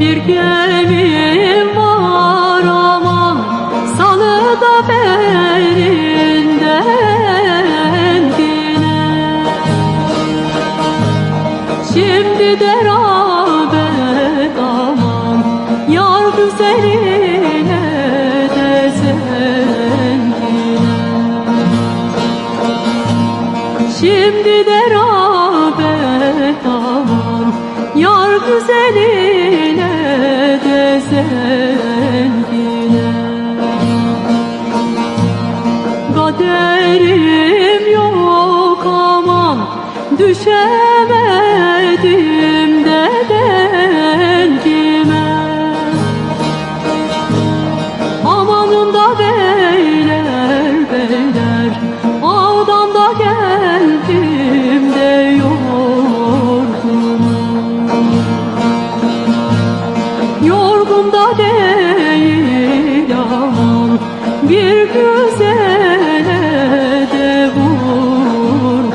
gemim var aman Salıda belinden yine Şimdi de rağbet aman Yar güzeline de zengine Şimdi de rağbet Kaderim yok aman Düşemedim Bir güzele de vurgun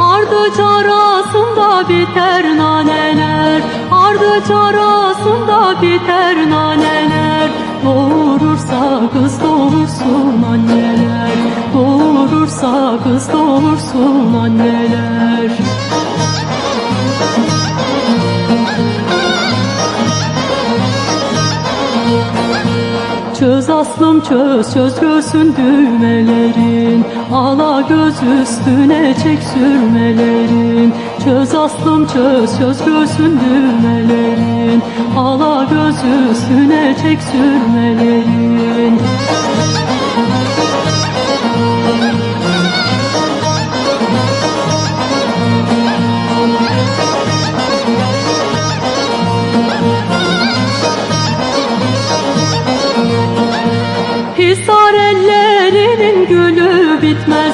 Ardı arasında biter naneler Ardı arasında biter naneler doğursun anneler. Doğurursa kız doğursun anneler. Çöz aslım çöz çöz göğsün düğmelerin. Ala göz üstüne çek sürmelerin. Çöz aslım çöz çöz göğsün düğmelerin. Ala göz üstüne çek sürmelerin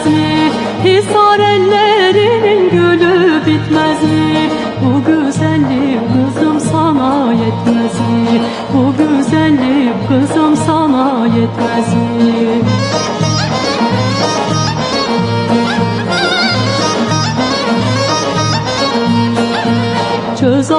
bitmez mi? Hisar ellerinin gülü bitmez mi? Bu güzellik kızım sana yetmez mi? Bu güzellik kızım sana yetmez mi?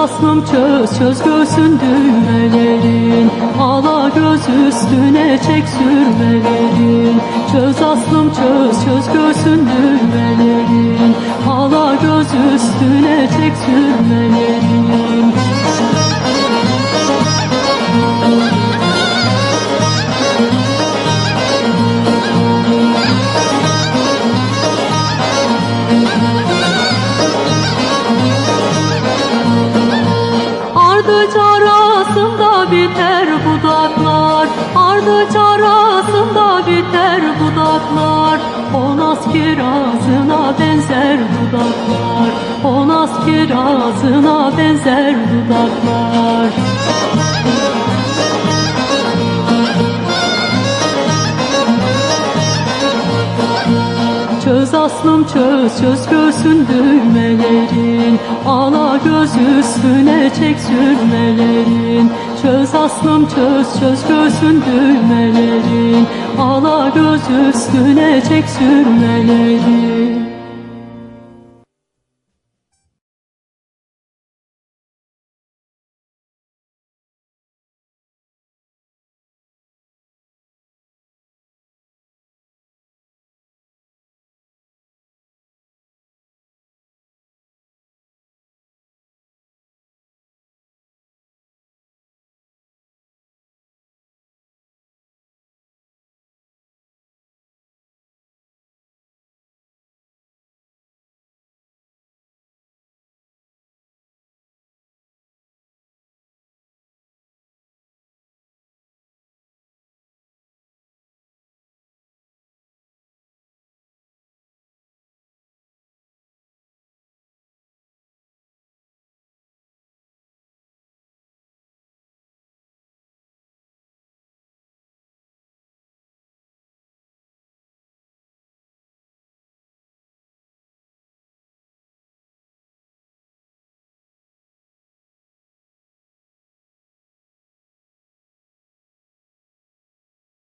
Aslım çöz çöz göğsün düğmelerin. Ala göz üstüne çek sürmelerin. Çöz aslım çöz çöz göğsün düğmelerin. Ala göz üstüne çek sürmelerin O naz kirazına benzer dudaklar. O naz kirazına benzer dudaklar. Çöz aslım çöz çöz göğsün düğmelerin. Ala göz üstüne çek sürmelerin Çöz aslım çöz çöz göğsün düğmelerin. Ala göz üstüne çek sürmelerin